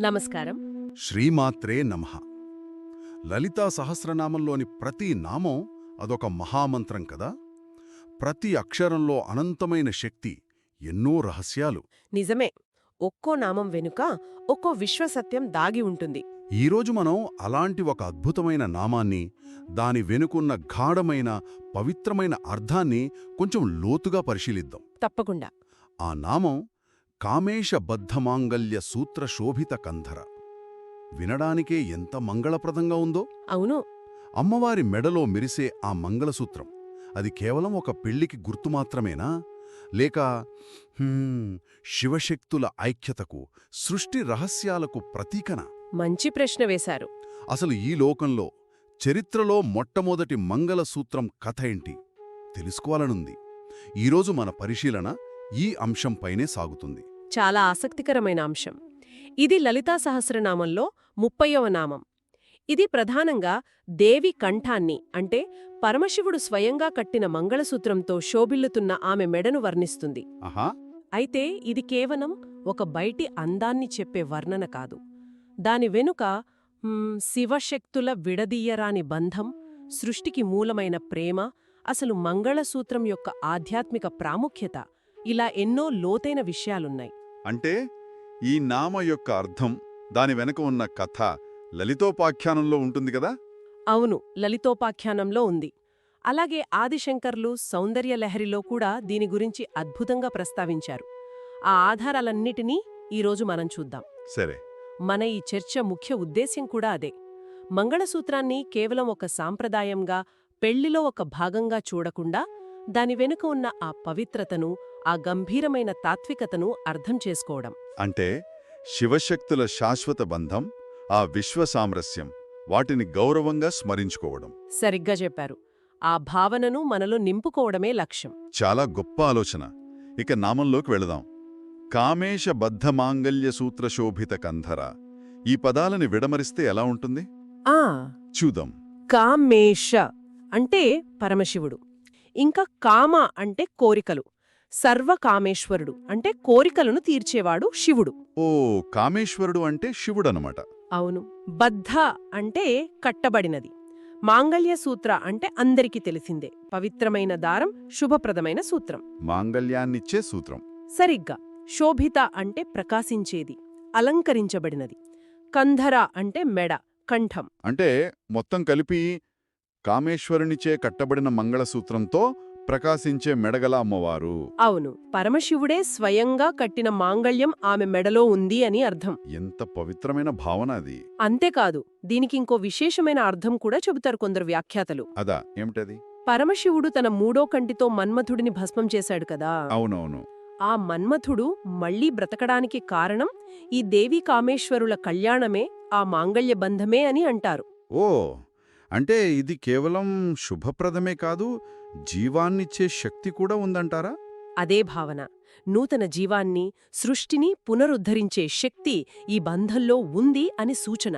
నమస్కారం. శ్రీమాత్రే నమః. లలితా సహస్రనామంలోని ప్రతి నామం అదొక మహామంత్రం కదా? ప్రతి అక్షరంలో అనంతమైన శక్తి ఎన్నో రహస్యాలు. నిజమే. ఒక్కో నామం వెనుక ఒక్కో విశ్వసత్యం దాగి ఉంటుంది. ఈరోజు మనం అలాంటి ఒక అద్భుతమైన నామాన్ని దాని వెనుకున్న గాఢమైన పవిత్రమైన అర్థాన్ని కొంచెం లోతుగా పరిశీలిద్దాం. తప్పకుండా. ఆ నామం కామేశ బద్ధమాంగల్య సూత్ర శోభిత కంధర. వినడానికే ఎంత మంగళప్రదంగా ఉందో? అవును. అమ్మవారి మెడలో మెరిసే ఆ మంగళసూత్రం. అది కేవలం ఒక పెళ్ళికి గుర్తు మాత్రమేనా? లేక శివశక్తుల ఐక్యతకు సృష్టి రహస్యాలకు ప్రతీకన? మంచి ప్రశ్న వేశారు. అసలు ఈ లోకంలో చరిత్రలో మొట్టమొదటి మంగళసూత్రం కథ ఏంటి? తెలుసుకోవాలనుంది. ఈరోజు మన పరిశీలన ఈ అంశంపైనే సాగుతుంది. చాలా ఆసక్తికరమైన అంశం. ఇది లలితా సహస్రనామంలో ముప్పయవ నామం. ఇది ప్రధానంగా దేవి కంఠాన్ని అంటే పరమశివుడు స్వయంగా కట్టిన మంగళసూత్రంతో శోభిల్లుతున్న ఆమె మెడను వర్ణిస్తుంది. అయితే ఇది కేవలం ఒక బయటి అందాన్ని చెప్పే వర్ణన కాదు. దాని వెనుక శివశక్తుల విడదీయరాని బంధం సృష్టికి మూలమైన ప్రేమ అసలు మంగళసూత్రం యొక్క ఆధ్యాత్మిక ప్రాముఖ్యత ఇలా ఎన్నో లోతైన విషయాలున్నాయి. అంటే ఈ నామ యొక్క అర్థం దాని వెనక ఉన్న కథ లలితోపాఖ్యానంలో ఉంటుంది కదా? అవును లలితోపాఖ్యానంలో ఉంది. అలాగే ఆదిశంకర్లు సౌందర్యలహరిలో కూడా దీని గురించి అద్భుతంగా ప్రస్తావించారు. ఆ ఆధారాలన్నిటినీ ఈరోజు మనం చూద్దాం. సరే. మన ఈ చర్చ ముఖ్య ఉద్దేశ్యం కూడా అదే. మంగళసూత్రాన్ని కేవలం ఒక సాంప్రదాయంగా పెళ్ళిలో ఒక భాగంగా చూడకుండా దాని వెనుక ఉన్న ఆ పవిత్రతను ఆ గంభీరమైన తాత్వికతను అర్థం చేసుకోవడం. అంటే శివశక్తుల శాశ్వత బంధం ఆ విశ్వ సామరస్యం వాటిని గౌరవంగా స్మరించుకోవడం. సరిగ్గా చెప్పారు. ఆ భావనను మనలో నింపుకోవడమే లక్ష్యం. చాలా గొప్ప ఆలోచన. ఇక నామంలోకి వెళదాం. కామేశ బద్ధమాంగల్య సూత్ర శోభిత కంధర. ఈ పదాలని విడమరిస్తే ఎలా ఉంటుంది? ఆ! చూద్దాం. కామేశ అంటే పరమశివుడు. ఇంకా కామ అంటే కోరికలు. సర్వకామేశ్వరుడు అంటే కోరికలను తీర్చేవాడు శివుడు. ఓ కామేశ్వరుడు అంటే శివుడనమాట. అవును. బద్ధ అంటే కట్టబడినది. మాంగళ్య సూత్ర అంటే అందరికీ తెలిసిందే. పవిత్రమైన దారం శుభప్రదమైన సూత్రం. మాంగల్యాన్నిచ్చే సూత్రం. సరిగ్గా. శోభిత అంటే ప్రకాశించేది అలంకరించబడినది. కంధర అంటే మెడ కంఠం. అంటే మొత్తం కలిపి కామేశ్వరునిచే కట్టబడిన మంగళసూత్రంతో ప్రకాశించే మెడగల అమ్మవారు. అవును పరమశివుడే స్వయంగా కట్టిన మాంగళ్యం ఆమె మెడలో ఉంది అని అర్థం. ఎంత పవిత్రమైన భావన అది. అంతేకాదు దీనికి ఇంకో విశేషమైన అర్థం కూడా చెబుతారు కొందరు వ్యాఖ్యాతలు. అదా ఏమిటది? పరమశివుడు తన మూడో కంటితో మన్మథుడిని భస్మం చేశాడు కదా? అవునవును. ఆ మన్మథుడు మళ్ళీ బ్రతకడానికి కారణం ఈ దేవీ కామేశ్వరుల కళ్యాణమే ఆ మాంగళ్య బంధమే అని అంటారు. ఓ అంటే ఇది కేవలం శుభప్రదమే కాదు జీవాన్నిచ్చే శక్తి కూడా ఉందంటారా? అదే భావన. నూతన జీవాన్ని సృష్టిని పునరుద్ధరించే శక్తి ఈ బంధంలో ఉంది అని సూచన.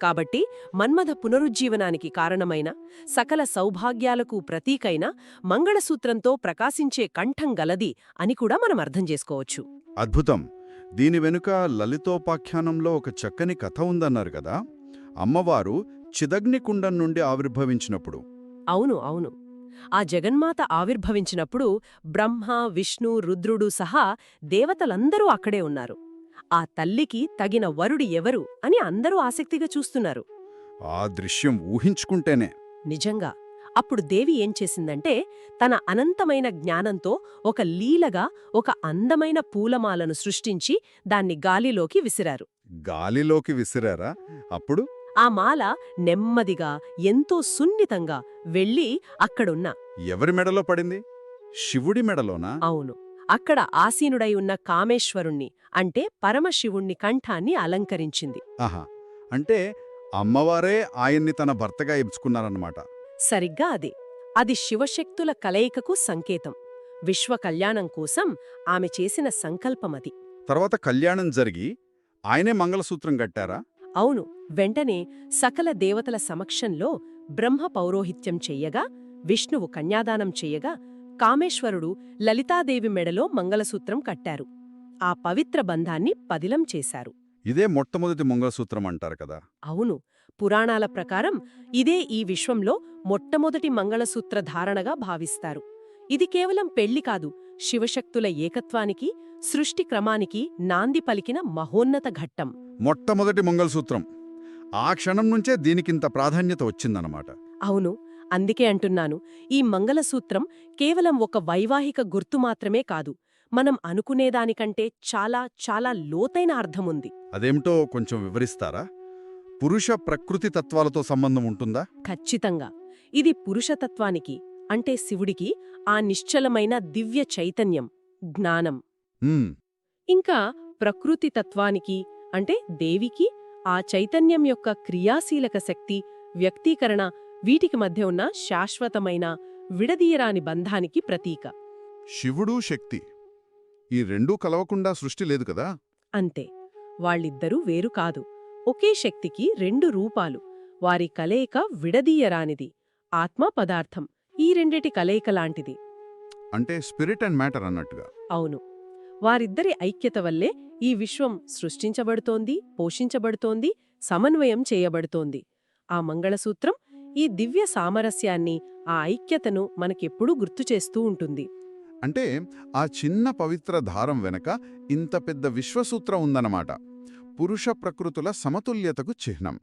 కాబట్టి మన్మథ పునరుజ్జీవనానికి కారణమైన సకల సౌభాగ్యాలకు ప్రతీకైన మంగళసూత్రంతో ప్రకాశించే కంఠం గలది అని కూడా మనం అర్థం చేసుకోవచ్చు. అద్భుతం! దీని వెనుక లలితోపాఖ్యానంలో ఒక చక్కని కథ ఉందన్నారు కదా! అమ్మవారు చిదగ్నికుండం నుండి ఆవిర్భవించినప్పుడు. అవును అవును. ఆ జగన్మాత ఆవిర్భవించినప్పుడు బ్రహ్మ విష్ణు రుద్రుడు సహా దేవతలందరూ అక్కడే ఉన్నారు. ఆ తల్లికి తగిన వరుడి ఎవరు అని అందరూ ఆసక్తిగా చూస్తున్నారు. ఆ దృశ్యం ఊహించుకుంటేనే. నిజంగా. అప్పుడు దేవి ఏం చేసిందంటే తన అనంతమైన జ్ఞానంతో ఒక లీలగా ఒక అందమైన పూలమాలను సృష్టించి దాన్ని గాలిలోకి విసిరారు. గాలిలోకి విసిరారా? అప్పుడు ఆ మాల నెమ్మదిగా ఎంతో సున్నితంగా వెళ్ళి అక్కడున్న ఎవరి మెడలో పడింది? శివుడి మెడలోనా? అవును. అక్కడ ఆసీనుడై ఉన్న కామేశ్వరుణ్ణి అంటే పరమశివుణ్ణి కంఠాన్ని అలంకరించింది. ఆహా. అంటే అమ్మవారే ఆయన్ని తన భర్తగా ఎంచుకున్నారన్నమాట. సరిగ్గా అదే. అది శివశక్తుల కలయికకు సంకేతం. విశ్వ కళ్యాణం కోసం ఆమె చేసిన సంకల్పమది. తర్వాత కళ్యాణం జరిగి ఆయనే మంగళసూత్రం కట్టారా? అవును వెంటనే సకల దేవతల సమక్షంలో బ్రహ్మ పౌరోహిత్యం చెయ్యగా విష్ణువు కన్యాదానం చెయ్యగా కామేశ్వరుడు లలితాదేవి మెడలో మంగళసూత్రం కట్టారు. ఆ పవిత్ర బంధాన్ని పదిలం చేశారు. ఇదే మొట్టమొదటి మంగళసూత్రం అంటారు కదా? అవును పురాణాల ప్రకారం ఇదే ఈ విశ్వంలో మొట్టమొదటి మంగళసూత్ర ధారణగా భావిస్తారు. ఇది కేవలం పెళ్ళి కాదు శివశక్తుల ఏకత్వానికి సృష్టి క్రమానికి నాంది పలికిన మహోన్నత ఘట్టం. మొట్టమొదటి మంగళసూత్రం. ఆ క్షణం నుంచే దీనికింత ప్రాధాన్యత వచ్చిందన్నమాట. అవును అందుకే అంటున్నాను. ఈ మంగళసూత్రం కేవలం ఒక వైవాహిక గుర్తు మాత్రమే కాదు మనం అనుకునేదానికంటే చాలా చాలా లోతైన అర్థముంది. అదేమిటో కొంచెం వివరిస్తారా? పురుష ప్రకృతి తత్వాలతో సంబంధం ఉంటుందా? ఖచ్చితంగా. ఇది పురుషతత్వానికి అంటే శివుడికి ఆ నిశ్చలమైన దివ్య చైతన్యం జ్ఞానం. ఇంకా ప్రకృతి తత్వానికి అంటే దేవికి ఆ చైతన్యం యొక్క క్రియాశీలక శక్తి వ్యక్తీకరణ వీటికి మధ్య ఉన్న శాశ్వతమైన విడదీయరాని బంధానికి ప్రతీక. శివుడు శక్తి. ఈ రెండూ కలవకుండా సృష్టి లేదు కదా? అంతే. వాళ్ళిద్దరూ వేరు కాదు. ఒకే శక్తికి రెండు రూపాలు. వారి కలయిక విడదీయరానిది. ఆత్మ పదార్థం ఈ రెండిటి కలయిక లాంటిది. అంటే స్పిరిట్ అండ్ మ్యాటర్ అన్నట్టుగా. అవును. వారిద్దరి ఐక్యత వల్లే ఈ విశ్వం సృష్టించబడుతోంది పోషించబడుతోంది సమన్వయం చేయబడుతోంది. ఆ మంగళసూత్రం ఈ దివ్య సామరస్యాన్ని ఆ ఐక్యతను మనకెప్పుడూ గుర్తుచేస్తూ ఉంటుంది. అంటే ఆ చిన్న పవిత్ర దారం వెనక ఇంత పెద్ద విశ్వసూత్రం ఉందన్నమాట. పురుష ప్రకృతుల సమతుల్యతకు చిహ్నం.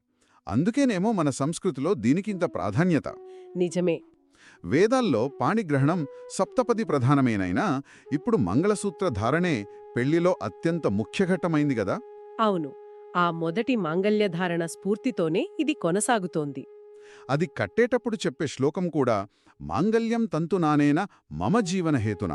అందుకేనేమో మన సంస్కృతిలో దీనికింత ప్రాధాన్యత. నిజమే. వేదాల్లో పాణిగ్రహణం సప్తపది ప్రధానమేనైనా ఇప్పుడు మంగళసూత్ర ధారణే పెళ్ళిలో అత్యంత ముఖ్యఘట్టమైంది గదా? అవును. ఆ మొదటి మాంగల్యధారణ స్ఫూర్తితోనే ఇది కొనసాగుతోంది. అది కట్టేటప్పుడు చెప్పే శ్లోకం కూడా మాంగల్యం తంతునానేన మమ జీవన హేతున.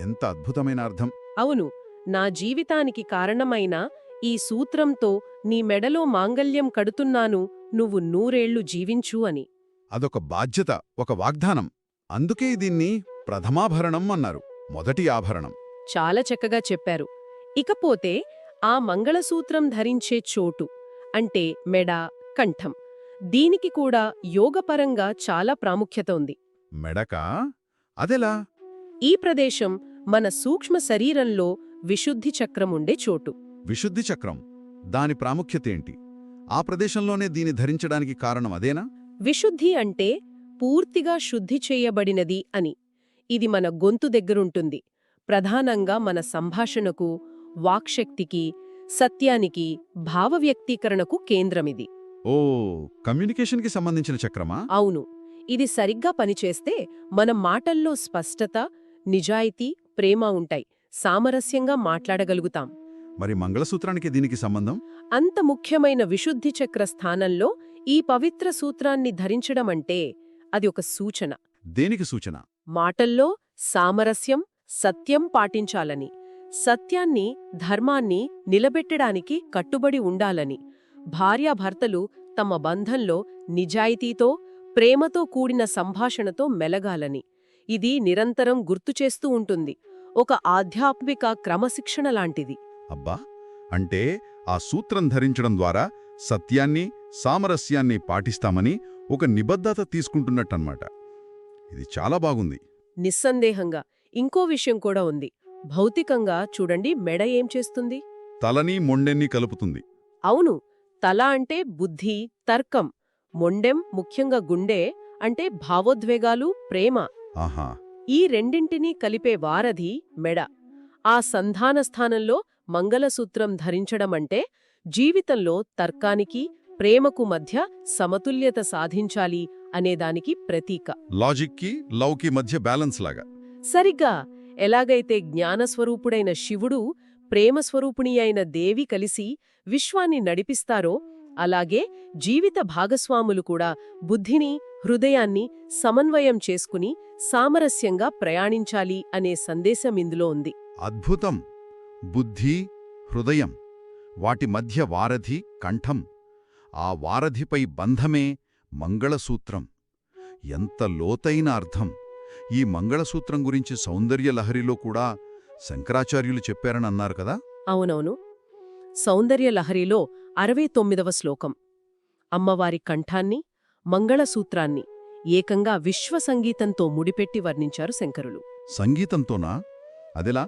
ఎంత అద్భుతమైన అర్థం. అవును. నా జీవితానికి కారణమైన ఈ సూత్రంతో నీ మెడలో మాంగల్యం కడుతున్నాను నువ్వు నూరేళ్ళు జీవించు అని. అదొక బాధ్యత ఒక వాగ్దానం. అందుకే దీన్ని ప్రథమాభరణం అన్నారు మొదటి ఆభరణం. చాలా చక్కగా చెప్పారు. ఇకపోతే ఆ మంగళసూత్రం ధరించే చోటు అంటే మెడ కంఠం దీనికి కూడా యోగపరంగా చాలా ప్రాముఖ్యత ఉంది. మెడక? అదెలా? ఈ ప్రదేశం మన సూక్ష్మ శరీరంలో విశుద్ధి చక్రం ఉండే చోటు. విశుద్ధి చక్రం. దాని ప్రాముఖ్యతేంటి ఆ ప్రదేశంలోనే దీని ధరించడానికి కారణం అదేనా? విశుద్ధి అంటే పూర్తిగా శుద్ధి చేయబడినది అని. ఇది మన గొంతు దగ్గరుంటుంది. ప్రధానంగా మన సంభాషణకు వాక్శక్తికి సత్యానికి భావవ్యక్తీకరణకు కేంద్రమిది. ఓ కమ్యూనికేషన్కి సంబంధించిన చక్రమా? అవును. ఇది సరిగ్గా పనిచేస్తే మన మాటల్లో స్పష్టత నిజాయితీ ప్రేమ ఉంటాయి. సామరస్యంగా మాట్లాడగలుగుతాం. మరి మంగళసూత్రానికి దీనికి సంబంధం? అంత ముఖ్యమైన విశుద్ధి చక్ర స్థానంలో ఈ పవిత్ర సూత్రాన్ని ధరించడమంటే అది ఒక సూచన. దేనికి సూచన? మాటల్లో సామరస్యం సత్యం పాటించాలని సత్యాన్ని ధర్మాన్ని నిలబెట్టడానికి కట్టుబడి ఉండాలని భార్యాభర్తలు తమ బంధంలో నిజాయితీతో ప్రేమతో కూడిన సంభాషణతో మెలగాలని. ఇది నిరంతరం గుర్తుచేస్తూ ఉంటుంది. ఒక ఆధ్యాత్మిక క్రమశిక్షణ లాంటిది. అబ్బా! అంటే ఆ సూత్రం ధరించడం ద్వారా సత్యాన్ని సామరస్యాన్ని పాటిస్తామని ఒక నిబద్ధత తీసుకుంటున్నట్టన్నమాట. ఇది చాలా బాగుంది. నిస్సందేహంగా ఇంకో విషయం కూడా ఉంది. భౌతికంగా చూడండి మెడ ఏం చేస్తుంది? తలని మొండెన్ని కలుపుతుంది. అవును తల అంటే బుద్ధి తర్కం. మొండెం ముఖ్యంగా గుండె అంటే భావోద్వేగాలు ప్రేమ. ఆహా. ఈ రెండింటినీ కలిపే వారధి మెడ. ఆ సంధాన స్థానంలో మంగళసూత్రం ధరించడమంటే జీవితంలో తర్కానికి ప్రేమకు మధ్య సమతుల్యత సాధించాలి అనేదానికి ప్రతీక. లాజిక్కి లవ్కి మధ్య బ్యాలెన్స్ లాగా. సరిగ్గా. ఎలాగైతే జ్ఞానస్వరూపుడైన శివుడు ప్రేమస్వరూపిణి అయిన దేవి కలిసి విశ్వాన్ని నడిపిస్తారో అలాగే జీవిత భాగస్వాములు కూడా బుద్ధిని హృదయాన్ని సమన్వయం చేసుకుని సామరస్యంగా ప్రయాణించాలి అనే సందేశం ఇందులో ఉంది. అద్భుతం. బుద్ధి హృదయం వాటి మధ్య వారధి కంఠం ఆ వారధిపై బంధమే మంగళసూత్రం. ఎంత లోతైన అర్థం! ఈ మంగళసూత్రం గురించి సౌందర్య లహరిలో కూడా శంకరాచార్యులు చెప్పారని అన్నారు కదా? అవునవును. సౌందర్య లహరిలో అరవై తొమ్మిదవ శ్లోకం. అమ్మవారి కంఠాన్ని మంగళసూత్రాన్ని ఏకంగా విశ్వసంగీతంతో ముడిపెట్టి వర్ణించారు శంకరులు. సంగీతంతోనా? అదెలా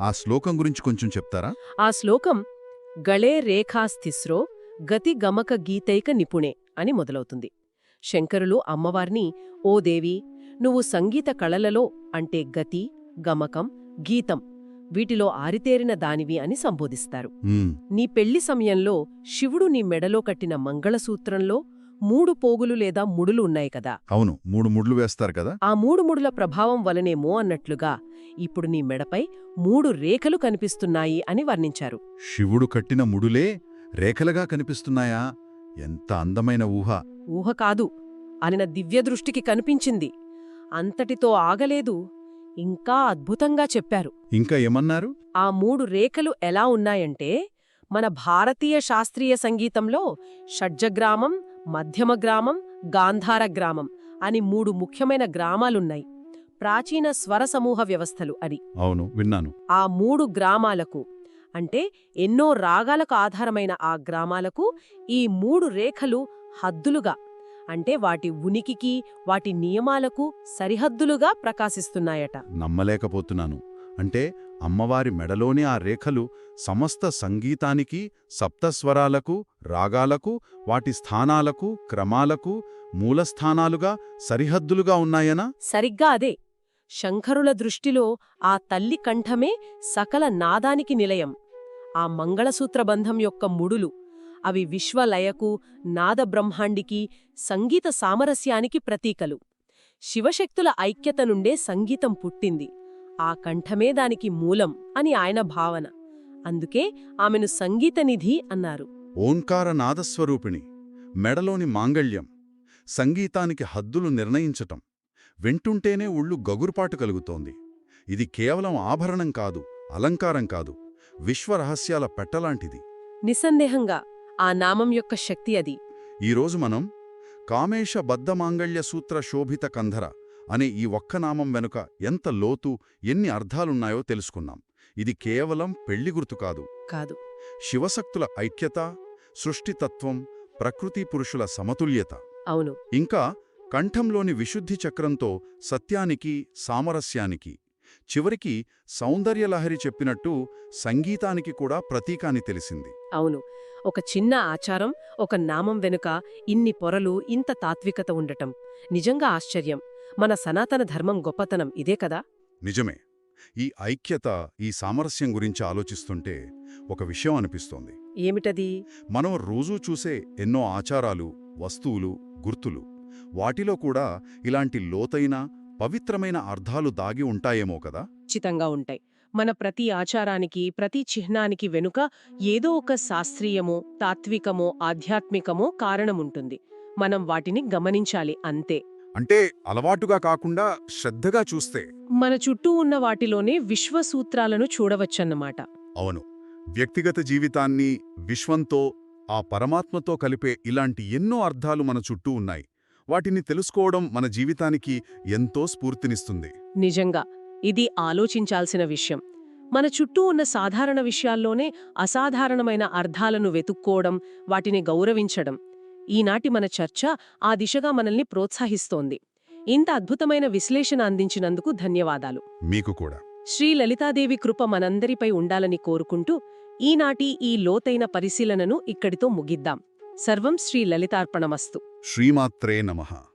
ఆ శ్లోకం గురించి కొంచెం చెప్తారా? ఆ శ్లోకం గళే రేఖాస్థిస్రో గతి గమక గీతైక నిపుణే అని మొదలవుతుంది. శంకరులు అమ్మవారిని ఓ దేవి నువ్వు సంగీత కళలలో అంటే గతి గమకం గీతం వీటిలో ఆరితేరిన దానివి అని సంబోధిస్తారు. నీ పెళ్ళి సమయంలో శివుడు నీ మెడలో కట్టిన మంగళసూత్రంలో మూడు పోగులు లేదా ముడులు ఉన్నాయి కదా. అవును మూడు ముడ్లు వేస్తారు కదా. ఆ మూడు ముడుల ప్రభావం వలనేమో అన్నట్లుగా ఇప్పుడు నీ మెడపై మూడు రేఖలు కనిపిస్తున్నాయి అని వర్ణించారు. శివుడు కట్టిన ముడులే రేఖలుగా కనిపిస్తున్నాయా? ఎంత అందమైన ఊహ. ఊహ కాదు. అనిన దివ్యదృష్టికి కనిపించింది. అంతటితో ఆగలేదు. ఇంకా అద్భుతంగా చెప్పారు. ఇంకా ఏమన్నారు? ఆ మూడు రేఖలు ఎలా ఉన్నాయంటే మన భారతీయ శాస్త్రీయ సంగీతంలో షడ్జగ్రామం మధ్యమ గ్రామం గాంధార గ్రామం అని మూడు ముఖ్యమైన గ్రామాలున్నాయి. ప్రాచీన స్వర సమూహ వ్యవస్థలు అని అవును విన్నాను. ఆ మూడు గ్రామాలకు అంటే ఎన్నో రాగాలకు ఆధారమైన ఆ గ్రామాలకు ఈ మూడు రేఖలు హద్దులుగా అంటే వాటి ఉనికికి వాటి నియమాలకు సరిహద్దులుగా ప్రకాశిస్తున్నాయట. నమ్మలేకపోతున్నాను. అంటే అమ్మవారి మెడలోని ఆ రేఖలు సమస్త సంగీతానికి సప్తస్వరాలకు రాగాలకు వాటి స్థానాలకు క్రమాలకు మూలస్థానాలుగా సరిహద్దులుగా ఉన్నాయనా? సరిగ్గా అదే. శంకరుల దృష్టిలో ఆ తల్లి కంఠమే సకల నాదానికి నిలయం. ఆ మంగళసూత్రబంధం యొక్క ముడులు. అవి విశ్వలయకు నాదబ్రహ్మాండికి సంగీత సామరస్యానికి ప్రతీకలు. శివశక్తుల ఐక్యత నుండే సంగీతం పుట్టింది. ఆ కంఠమే దానికి మూలం అని ఆయన భావన. అందుకే ఆమెను సంగీతనిధి అన్నారు. ఓంకార నాదస్వరూపిణి మెడలోని మాంగళ్యం సంగీతానికి హద్దులు నిర్ణయించటం వింటుంటేనే ఉళ్ళు గగురుపాటు కలుగుతోంది. ఇది కేవలం ఆభరణం కాదు అలంకారం కాదు. విశ్వరహస్యాల పెట్టలాంటిది. నిస్సందేహంగా ఆ నామం యొక్క శక్తి అది. ఈరోజు మనం కామేశ బద్ధమాంగళ్య సూత్ర శోభిత కంధర అనే ఈ ఒక్క నామం వెనుక ఎంత లోతు ఎన్ని అర్థాలున్నాయో తెలుసుకున్నాం. ఇది కేవలం పెళ్ళి గుర్తు కాదు. కాదు. శివశక్తుల ఐక్యత సృష్టితత్వం ప్రకృతి పురుషుల సమతుల్యత. అవును. ఇంకా కంఠంలోని విశుద్ధి చక్రంతో సత్యానికి సామరస్యానికి చివరికి సౌందర్యలహరి చెప్పినట్టు సంగీతానికి కూడా ప్రతీకాని తెలిసింది. అవును. ఒక చిన్న ఆచారం ఒక నామం వెనుక ఇన్ని పొరలు ఇంత తాత్వికత ఉండటం. నిజంగా ఆశ్చర్యం. మన సనాతన ధర్మం గొప్పతనం ఇదే కదా? నిజమే. ఈ ఐక్యత ఈ సామరస్యం గురించి ఆలోచిస్తుంటే ఒక విషయం అనిపిస్తోంది. ఏమిటది? మనం రోజూ చూసే ఎన్నో ఆచారాలు వస్తువులు గుర్తులు. వాటిలో కూడా ఇలాంటి లోతైన పవిత్రమైన అర్థాలు దాగి ఉంటాయేమో కదా? ఖచ్చితంగా ఉంటాయి. మన ప్రతి ఆచారానికి ప్రతి చిహ్నానికి వెనుక ఏదో ఒక శాస్త్రీయమో తాత్వికమో ఆధ్యాత్మికమో కారణముంటుంది మనం వాటిని గమనించాలి అంతే. అంటే అలవాటుగా కాకుండా శ్రద్ధగా చూస్తే? మన చుట్టూ ఉన్న వాటిలోనే విశ్వసూత్రాలను చూడవచ్చన్నమాట. అవును. వ్యక్తిగత జీవితాన్ని విశ్వంతో ఆ పరమాత్మతో కలిపే ఇలాంటి ఎన్నో అర్థాలు మన చుట్టూ ఉన్నాయి. వాటిని తెలుసుకోవడం మన జీవితానికి ఎంతో స్ఫూర్తినిస్తుంది. నిజంగా ఇది ఆలోచించాల్సిన విషయం. మన చుట్టూ ఉన్న సాధారణ విషయాల్లోనే అసాధారణమైన అర్థాలను వెతుక్కోవడం వాటిని గౌరవించడం ఈనాటి మన చర్చ ఆ దిశగా మనల్ని ప్రోత్సహిస్తోంది. ఇంత అద్భుతమైన విశ్లేషణ అందించినందుకు ధన్యవాదాలు. మీకు కూడా. శ్రీ లలితాదేవి కృప మనందరిపై ఉండాలని కోరుకుంటూ ఈనాటి ఈ లోతైన పరిశీలనను ఇక్కడితో ముగిద్దాం. సర్వం శ్రీ లలితార్పణమస్తు. శ్రీమాత్రే నమః.